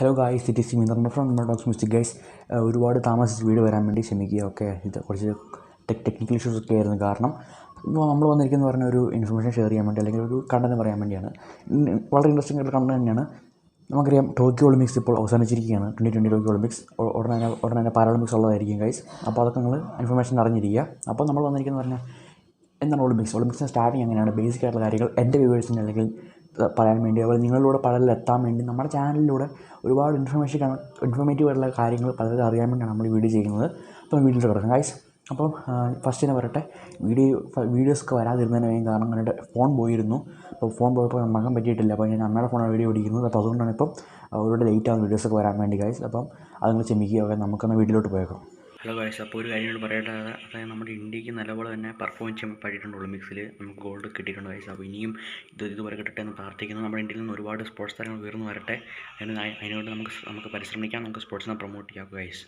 Hello guys it is മിന്ദർ from നമ്മുടെ docs music guys ഒരുപാട് താമസിച്ച് വീട് വരാൻ വേണ്ടി ക്ഷമിക്കുക ഓക്കെ? ഇത് കുറച്ച് ടെക് ടെക്നിക്കൽ ഇഷ്യൂസ് ഒക്കെ ആയിരുന്നു കാരണം നമ്മൾ വന്നിരിക്കുന്നത് പറഞ്ഞ ഒരു ഇൻഫർമേഷൻ ഷെയർ ചെയ്യാൻ വേണ്ടി അല്ലെങ്കിൽ ഒരു കണ്ടന്റ് പറയാൻ വേണ്ടിയാണ്. വളരെ ഇൻട്രസ്റ്റിംഗ് ആയിട്ടുള്ള കണ്ടന്റ് തന്നെയാണ്. നമുക്കറിയാം ടോക്കിയോ ഒളിമ്പിക്സ് ഇപ്പോൾ അവസാനിച്ചിരിക്കുകയാണ്. ട്വന്റി ട്വന്റി ടോക്കിയോ ഒളിമ്പിക്സ് ഉടനെ ഉടനെ തന്നെ പാരാളിമ്പിക്സ് ഉള്ളതായിരിക്കും ഗൈസ് അപ്പോൾ അതൊക്കെ നിങ്ങൾ ഇൻഫർമേഷൻ അറിഞ്ഞിരിക്കുക. അപ്പോൾ നമ്മൾ വന്നിരിക്കുന്നത് പറഞ്ഞാൽ എന്താണ് ഒളിമ്പിക്സ്? ഒളിമ്പിക്സിന്റെ സ്റ്റാർട്ടിങ് എങ്ങനെയാണ്? ബേസിക് ആയിട്ടുള്ള കാര്യങ്ങൾ എന്റെ വ്യൂവേഴ്സിന് അല്ലെങ്കിൽ പറയാൻ വേണ്ടി അതുപോലെ നിങ്ങളിലൂടെ പലരിൽ എത്താൻ വേണ്ടി നമ്മുടെ ചാനലിലൂടെ ഒരുപാട് ഇൻഫർമേഷൻ ഇൻഫോർമേറ്റീവ് ആയിട്ടുള്ള കാര്യങ്ങൾ പലരും അറിയാൻ വേണ്ടിയാണ് നമ്മൾ ഈ വീഡിയോ ചെയ്യുന്നത്. അപ്പോൾ വീഡിയോ തുടങ്ങാം. ഗൈസ് അപ്പം ഫസ്റ്റ് തന്നെ പറയട്ടെ. വീഡിയോ വീഡിയോസൊക്കെ വരാതിരുന്നതിന് വേണ്ടി കാരണം എന്റെ ഫോൺ പോയിരുന്നു. അപ്പോൾ ഫോൺ പോയപ്പോൾ മകൻ പറ്റിയിട്ടില്ല. അപ്പോൾ ഞാൻ അമ്മയുടെ ഫോണാണ് വീഡിയോ ഓടിക്കുന്നത്. അപ്പോൾ അതുകൊണ്ടാണ് ഇപ്പം അവരുടെ ലേറ്റ് ആവുന്ന വീഡിയോസൊക്കെ വരാൻ വേണ്ടി ഗൈസ് അപ്പം അത് നിങ്ങൾ ക്ഷമിക്കുക. നമുക്കൊന്ന് വീട്ടിലോട്ട് പോയേക്കാം. ഹലോ ഗൈസ് അപ്പോൾ ഒരു കാര്യം കൂടി അതായത് നമ്മുടെ ഇന്ത്യയ്ക്ക് നല്ലപോലെ തന്നെ പെർഫോം ചെയ്യാൻ പറ്റിയിട്ടുണ്ട് ഒളിമ്പിക്സിൽ നമുക്ക് ഗോൾഡ് കിട്ടിയിട്ടുണ്ട് ഗൈസ് അപ്പോൾ ഇനിയും ഇത് ഇതുവരെ കിട്ടട്ടെ എന്ന് പ്രാർത്ഥിക്കുന്നു. നമ്മുടെ ഇന്ത്യയിൽ നിന്ന് ഒരുപാട് സ്പോർട്സ് താരങ്ങൾ ഉയർന്നു വരട്ടെ. അതിന് അതിനോട് നമുക്ക് നമുക്ക് പരിശ്രമിക്കാം. നമുക്ക് സ്പോർട്സിനെ പ്രൊമോട്ട് ചെയ്യാം ഗൈസ്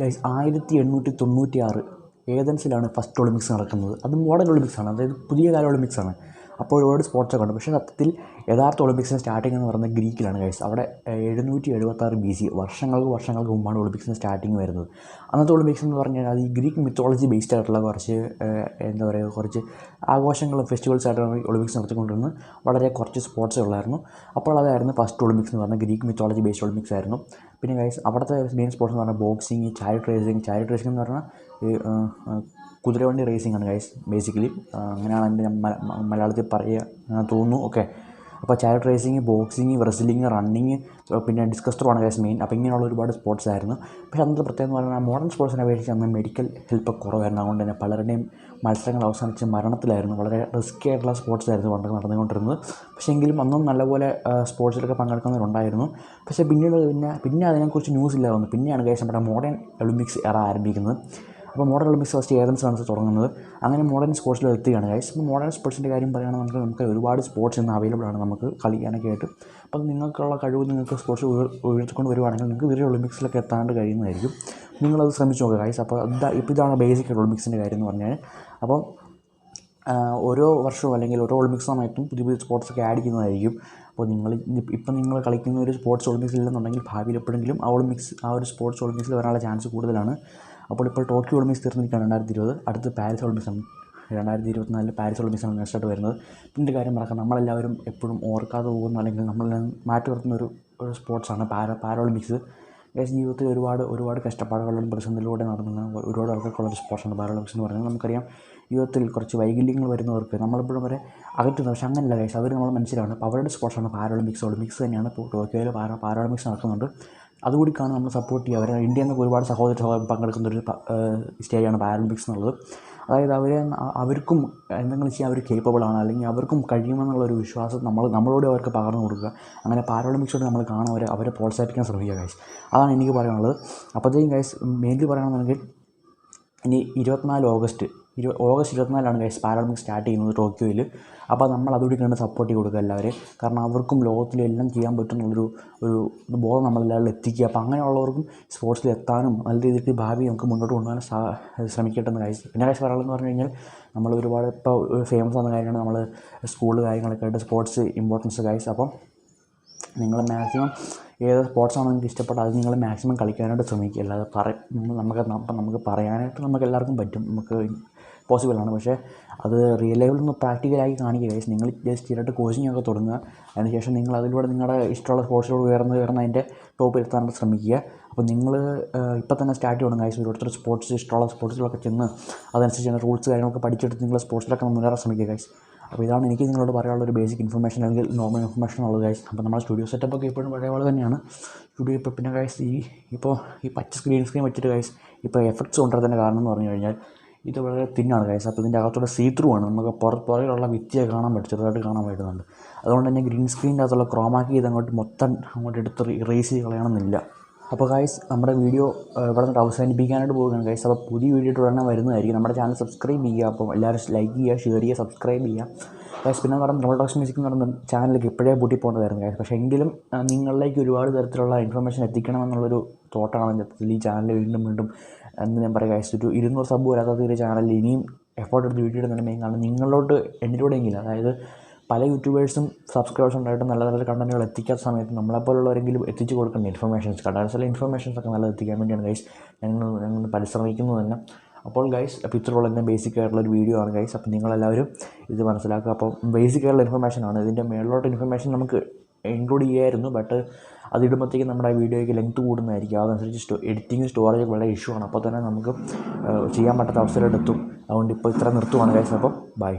ഗൈസ് ആയിരത്തി എണ്ണൂറ്റി തൊണ്ണൂറ്റി ആറ് ഏതൻസിലാണ് ഫസ്റ്റ് ഒളിമ്പിക്സ് നടക്കുന്നത്? അത് മോഡേൺ ഒളിമ്പിക്സ് ആണ്. അതായത് പുതിയ കാല ഒളിമ്പിക്സ് ആണ്. അപ്പോൾ ഒരുപാട് സ്പോർട്സൊക്കെ ഉണ്ട്. പക്ഷേ സത്യത്തിൽ യഥാർത്ഥ ഒളിമ്പിക്സിന്റെ സ്റ്റാർട്ടിംഗ് എന്ന് പറയുന്നത് ഗ്രീക്കിലാണ് ഗൈസ് അവിടെ എഴുന്നൂറ്റി എഴുപത്താറ് ബി സി വർഷങ്ങൾക്ക് വർഷങ്ങൾക്ക് മുമ്പാണ് ഒളിമ്പിക്സിന്റെ സ്റ്റാർട്ടിംഗ് വരുന്നത്. അന്നത്തെ ഒളിമ്പിക്സ് എന്ന് പറഞ്ഞാൽ അത് ഈ ഗ്രീക്ക് മിത്തോളജി ബേസ്ഡ് ആയിട്ടുള്ള കുറച്ച് എന്താ പറയുക കുറച്ച് ആഘോഷങ്ങളും ഫെസ്റ്റിവൽസ് ആയിട്ടാണ് ഒളിമ്പിക്സ് നടത്തിക്കൊണ്ടിരുന്നത് വളരെ കുറച്ച് സ്പോർട്സ് ഉള്ളായിരുന്നു. അപ്പോൾ അതായിരുന്നു ഫസ്റ്റ് ഒളിമ്പിക്സ് എന്ന് പറഞ്ഞാൽ ഗ്രീക്ക് മിത്തോളജി ബേസ്ഡ് ഒളിമ്പിക്സ് ആയിരുന്നു. പിന്നെ ഗൈസ് അവിടുത്തെ മെയിൻ സ്പോർട്സ് എന്ന് പറഞ്ഞാൽ boxing chariot racing chariot racing എന്ന് പറഞ്ഞാൽ കുതിരവണ്ടി റേസിംഗ് ആണ് ഗൈസ് ബേസിക്കലി അങ്ങനെയാണ് എന്റെ മലയാളത്തിൽ പറയുക തോന്നുന്നു. ഓക്കെ അപ്പോൾ chariot racing boxing wrestling running പിന്നെ ഡിസ്കസ് ത്രോ ആണ് ഗൈസ് മെയിൻ അപ്പോൾ ഇങ്ങനെയുള്ള ഒരുപാട് സ്പോർട്സ് ആയിരുന്നു. പക്ഷേ അന്നത്തെ പ്രത്യേകം എന്ന് പറഞ്ഞാൽ മോഡേൺ സ്പോർട്സിനെ അപേക്ഷിച്ച് അന്ന് മെഡിക്കൽ ഹെൽപ്പ് കുറവായിരുന്നു. അതുകൊണ്ട് തന്നെ പലരുടെയും മത്സരങ്ങൾ അവസാനിച്ച് മരണത്തിലായിരുന്നു. വളരെ റിസ്ക്കി ആയിട്ടുള്ള സ്പോർട്സ് ആയിരുന്നു പണ്ട് നടന്നുകൊണ്ടിരുന്നത്. പക്ഷേ എങ്കിലും അന്നും നല്ലപോലെ സ്പോർട്സിലൊക്കെ പങ്കെടുക്കുന്നവരുണ്ടായിരുന്നു. പക്ഷേ പിന്നീട് പിന്നെ പിന്നെ അതിനെക്കുറിച്ച് ന്യൂസ് ഇല്ലായിരുന്നു വന്നു. പിന്നെയാണ് ഗൈസ് നമ്മുടെ മോഡേൺ ഒളിമ്പിക്സ് എറ ആരംഭിക്കുന്നത്. അപ്പോൾ മോഡേൺ ഒളിമ്പിക്സ് ഫസ്റ്റ് ഏതൻസിലാണ് തുടങ്ങുന്നത്. അങ്ങനെ മോഡേൺ സ്പോർട്സിൽ എത്തുകയാണ്. ഗൈസ് അപ്പോൾ മോഡേൺ സ്പോർട്സിന്റെ കാര്യം പറയുകയാണെങ്കിൽ നമുക്ക് ഒരുപാട് സ്പോർട്സ് ഇന്ന് അവൈലബിൾ ആണ് നമുക്ക് കളിക്കാനൊക്കെ ആയിട്ട്. അപ്പോൾ നിങ്ങൾക്കുള്ള കഴിവ് നിങ്ങൾക്ക് സ്പോർട്സ് ഉയർത്തിക്കൊണ്ട് വരുവാണെങ്കിൽ നിങ്ങൾക്ക് ഇവരെ ഒളിമ്പിക്സിലൊക്കെ എത്താണ്ട് കഴിയുന്നതായിരിക്കും. നിങ്ങളത് ശ്രമിച്ചു നോക്കുക ഗൈസ് അപ്പോൾ ഇപ്പോൾ ഇതാണ് ബേസിക് ഒളിമ്പിക്സിന്റെ കാര്യം എന്ന് പറഞ്ഞാൽ അപ്പോൾ ഓരോ വർഷവും അല്ലെങ്കിൽ ഓരോ ഒളിമ്പിക്സ് സമയത്തും പുതിയ പുതിയ സ്പോർട്സൊക്കെ ആഡ് ചെയ്യുന്നതായിരിക്കും. അപ്പോൾ നിങ്ങൾ ഇപ്പം നിങ്ങൾ കളിക്കുന്ന ഒരു സ്പോർട്സ് ഒളിമ്പിക്സ് ഇല്ലെന്നുണ്ടെങ്കിൽ ഭാവിയിൽ എപ്പോഴെങ്കിലും ആ ഒളിമ്പിക്സ് ആ ഒരു സ്പോർട്സ് ഒളിമ്പിക്സിൽ വരാനുള്ള ചാൻസ് കൂടുതലാണ്. അപ്പോൾ ഇപ്പോൾ ടോക്കിയോ ഒളിമ്പിക്സ് തീർന്നിരിക്കുകയാണ് രണ്ടായിരത്തി ഇരുപത് അടുത്ത് പാരീസ് ഒളിമ്പിക്സ് ആണ് രണ്ടായിരത്തി ഇരുപത്തിനാലിൽ പാരീസ് ഒളിമ്പിക്സ് ആണ് നെക്സ്റ്റ് ആയിട്ട് വരുന്നത് ഇതിന്റെ കാര്യം മറക്കാം. നമ്മളെല്ലാവരും എപ്പോഴും ഓർക്കാതെ പോകുന്ന അല്ലെങ്കിൽ നമ്മൾ മാറ്റി നിർത്തുന്ന ഒരു ഒരു സ്പോർട്സാണ് പാര പാരോളിമ്പിക്സ് ഏകദേശം ജീവിതത്തിൽ ഒരുപാട് ഒരുപാട് കഷ്ടപ്പാടുകളിലും പ്രതിസന്ധിയിലൂടെ നടന്ന ഒരുപാട് ആൾക്കാർക്കുള്ള ഒരു സ്പോർട്സാണ് പാരോളിമ്പിക്സ് എന്ന് പറയുന്നത്. നമുക്കറിയാം ജീവിതത്തിൽ കുറച്ച് വൈകല്യങ്ങൾ വരുന്നവർക്ക് നമ്മളെപ്പോഴും വരെ അകറ്റുന്നത് പക്ഷേ അങ്ങനെയല്ല കേസ് അവർ നമ്മൾ മനസ്സിലാണ്. അപ്പോൾ അവരുടെ സ്പോർട്സാണ് പാരോളിമ്പിക്സ് ഒളിമ്പിക്സ് തന്നെയാണ് ഇപ്പോൾ ടോക്കിയോയിൽ പാരാ പാരോളിമ്പിക്സ് നടക്കുന്നുണ്ട്. അതുകൂടി കാണാൻ നമ്മൾ സപ്പോർട്ട് ചെയ്യുക. അവരെ ഇന്ത്യയിൽ നിന്നൊക്കെ ഒരുപാട് സഹോദര സഹോദരൻ പങ്കെടുക്കുന്ന ഒരു സ്റ്റേജാണ് പാരലിമ്പിക്സ് എന്നുള്ളത്. അതായത് അവരെ അവർക്കും എന്തെങ്കിലും ചെയ്യാൻ അവർ കേപ്പബിൾ ആണ്. അല്ലെങ്കിൽ അവർക്കും കഴിയുമെന്നുള്ള ഒരു വിശ്വാസം നമ്മൾ നമ്മളോട് അവർക്ക് പകർന്നു കൊടുക്കുക. അങ്ങനെ പാരാളിമ്പിക്സോട് നമ്മൾ കാണാൻ അവരെ അവരെ പ്രോത്സാഹിപ്പിക്കാൻ ശ്രമിക്കുക ഗൈസ് അതാണ് എനിക്ക് പറയാനുള്ളത്. അപ്പോഴത്തേക്കും ഗൈസ് മെയിൻലി പറയുകയാണെന്നുണ്ടെങ്കിൽ ഇനി ഇരുപത്തിനാല് ഓഗസ്റ്റ് ഇരു ഓഗസ്റ്റ് ഇരുപത്തിനാലാണ് ഗൈസ് പാരാളിമ്പിക്സ് സ്റ്റാർട്ട് ചെയ്യുന്നത് ടോക്കിയോയിൽ. അപ്പോൾ നമ്മൾ അതുകൂടി കണ്ട് സപ്പോർട്ട് ചെയ്ത് കൊടുക്കുക എല്ലാവരെ. കാരണം അവർക്കും ലോകത്തിലെല്ലാം ചെയ്യാൻ പറ്റുന്ന ഒരു ഒരു ബോധം നമ്മളെല്ലാവരും എത്തിക്കുക. അപ്പോൾ അങ്ങനെയുള്ളവർക്കും സ്പോർട്സിൽ എത്താനും നല്ല രീതിക്ക് ഭാവി നമുക്ക് മുന്നോട്ട് കൊണ്ടുപോകാൻ സാ ശ്രമിക്കട്ടെ എന്ന് ഗൈസ് പിന്നെ കാഴ്ച പറയാമെന്ന് പറഞ്ഞു കഴിഞ്ഞാൽ നമ്മൾ ഒരുപാട് ഇപ്പോൾ ഫേമസ് ആകുന്ന കാര്യമാണ് നമ്മൾ സ്കൂൾ കാര്യങ്ങളൊക്കെ ആയിട്ട് സ്പോർട്സ് ഇമ്പോർട്ടൻസ് കാഴ്ച അപ്പം നിങ്ങൾ മാക്സിമം ഏത് സ്പോർട്സാണോ നിങ്ങൾക്ക് ഇഷ്ടപ്പെട്ട അത് നിങ്ങൾ മാക്സിമം കളിക്കാനായിട്ട് ശ്രമിക്കുക. അല്ലാതെ പറ നമുക്ക് നമുക്ക് പറയാനായിട്ട് നമുക്ക് എല്ലാവർക്കും പറ്റും. നമുക്ക് പോസിബിളാണ് പക്ഷേ അത് റിയൽ ലൈഫിൽ നിന്ന് പ്രാക്ടിക്കലായി കാണിക്കുക. Guys. നിങ്ങൾ ജസ്റ്റ് ചെയ്തിട്ട് കോച്ചിങ് ഒക്കെ തുടങ്ങുക. അതിനുശേഷം നിങ്ങൾ അതിലൂടെ നിങ്ങളുടെ ഇഷ്ടമുള്ള സ്പോർട്സിലൂടെ ഉയർന്ന് ഉയർന്ന് അതിന്റെ ടോപ്പിൽ എത്താനായിട്ട് ശ്രമിക്കുക. അപ്പോൾ നിങ്ങൾ ഇപ്പം തന്നെ സ്റ്റാർട്ട് ചെയ്യണം ഗൈസ് ഓരോരുത്തർ സ്പോർട്സ് ഇഷ്ടമുള്ള സ്പോർട്സിലൊക്കെ ചെന്ന് അതനുസരിച്ച് റൂൾസ് കാര്യങ്ങളൊക്കെ പഠിച്ചെടുത്ത് നിങ്ങൾ സ്പോർട്സിലൊക്കെ മുന്നേറാൻ ശ്രമിക്കുക ഗൈസ് അപ്പോൾ ഇതാണ് എനിക്ക് നിങ്ങളോട് പറയാനുള്ള ഒരു ബേസിക് ഇൻഫർമേഷൻ അല്ലെങ്കിൽ നോർമൽ ഇൻഫർമേഷൻ ഉള്ളത് ഗൈസ് അപ്പോൾ നമ്മുടെ സ്റ്റുഡിയോ സെറ്റപ്പ് ഒക്കെ ഇപ്പോഴും പഴയ പോലെ തന്നെയാണ്. സ്റ്റുഡിയോ ഇപ്പോൾ പിന്നെ ഗൈസ് ഈ ഇപ്പോൾ ഈ പച്ച സ്ക്രീൻ സ്ക്രീൻ വെച്ചിട്ട് ഗൈസ് ഇപ്പോൾ എഫക്ട്സ് കൊണ്ടുവരുന്നതിന്റെ കാരണം എന്ന് പറഞ്ഞു കഴിഞ്ഞാൽ ഇത് വളരെ തിന്നാണ് ഗൈസ് അപ്പോൾ ഇതിന്റെ അകത്തുള്ള സീ ത്രൂ ആണ്. നമുക്ക് പുറ പുറകിലുള്ള വിത്തിയെ കാണാൻ പറ്റും. ചെറുതായിട്ട് കാണാൻ പറ്റുന്നുണ്ട്. അതുകൊണ്ട് തന്നെ ഗ്രീൻ സ്ക്രീനിന്റെ അകത്തുള്ള ക്രോമാക്കി ഇത് അങ്ങോട്ട് മൊത്തം അങ്ങോട്ട് എടുത്ത് ഇറേസ് ചെയ്ത് കളയണമെന്നില്ല. അപ്പോൾ ഗൈസ് നമ്മുടെ വീഡിയോ ഇവിടെ നിന്ന് അവസാനിപ്പിക്കാനായിട്ട് പോകുകയാണ് ഗൈസ് അപ്പോൾ പുതിയ വീഡിയോ ഉടനെ വരുന്നതായിരിക്കും. നമ്മുടെ ചാനൽ സബ്സ്ക്രൈബ് ചെയ്യുക. അപ്പോൾ എല്ലാവരും ലൈക്ക് ചെയ്യുക ഷെയർ ചെയ്യുക സബ്സ്ക്രൈബ് ചെയ്യുക. ഗൈസ് പിന്നെ പറഞ്ഞാൽ നമ്മുടെ ഡോക്ടർ മ്യൂസിക് എന്ന് പറയുന്ന ചാനലിലേക്ക് ഇപ്പോഴേ പൂട്ടി പോകേണ്ടതായിരുന്നു ഗൈസ് പക്ഷേ എങ്കിലും നിങ്ങളിലേക്ക് ഒരുപാട് തരത്തിലുള്ള ഇൻഫർമേഷൻ എത്തിക്കണമെന്നുള്ളൊരു തോട്ടാണ് ഈ ചാനൽ വീണ്ടും വീണ്ടും എന്ന് ഞാൻ പറയുക ഗൈസ് ഒരു ഇരുന്നൂറ് സബ് വരാത്ത ഒരു ചാനലിൽ ഇനിയും എഫോർട്ട് എടുത്ത് വീഡിയോ ഇടുന്നുണ്ടെങ്കിൽ കാരണം നിങ്ങളിലോട്ട് എന്നിലൂടെയെങ്കിലും അതായത് പല യൂട്യൂബേഴ്സും സബ്സ്ക്രൈബേഴ്സ് ഉണ്ടായിട്ട് നല്ല നല്ല കണ്ടന്റുകൾ എത്തിക്കാത്ത സമയത്ത് നമ്മളെപ്പോലുള്ളവരെങ്കിലും എത്തിച്ചു കൊടുക്കുന്ന ഇൻഫർമേഷൻസ് കണ്ടാൽ ഇൻഫർമേഷൻസ് ഒക്കെ നല്ല എത്തിക്കാൻ വേണ്ടിയാണ് ഗൈസ് ഞങ്ങൾ ഞങ്ങൾ പരിശ്രമിക്കുന്നത് തന്നെ. അപ്പോൾ ഗൈസ് അപ്പോൾ ഇത്രയുള്ള തന്നെ ബേസിക് ആയിട്ടുള്ള ഒരു വീഡിയോ ആണ് ഗൈസ് അപ്പോൾ നിങ്ങളെല്ലാവരും ഇത് മനസ്സിലാക്കുക. അപ്പോൾ ബേസിക് ആയിട്ടുള്ള ഇൻഫർമേഷൻ ആണ്. ഇതിന്റെ മേളിലോട്ട് ഇൻഫർമേഷൻ നമുക്ക് ഇൻക്ലൂഡ് ചെയ്യായിരുന്നു ബട്ട് അത് ഇടുമ്പോഴത്തേക്കും നമ്മുടെ വീഡിയോയ്ക്ക് ലെങ്ത് കൂടുന്നതായിരിക്കും. അതനുസരിച്ച് സ്റ്റോ എഡിറ്റിംഗ് സ്റ്റോറേജ് വളരെ ഇഷ്യൂ ആണ്. അപ്പോൾ തന്നെ നമുക്ക് ചെയ്യാൻ പറ്റാത്ത അവസരമായിട്ട് എത്തും. അതുകൊണ്ട് ഇപ്പോൾ ഇത്ര നിർത്തുവാണ് കഴിച്ചപ്പോൾ ബൈ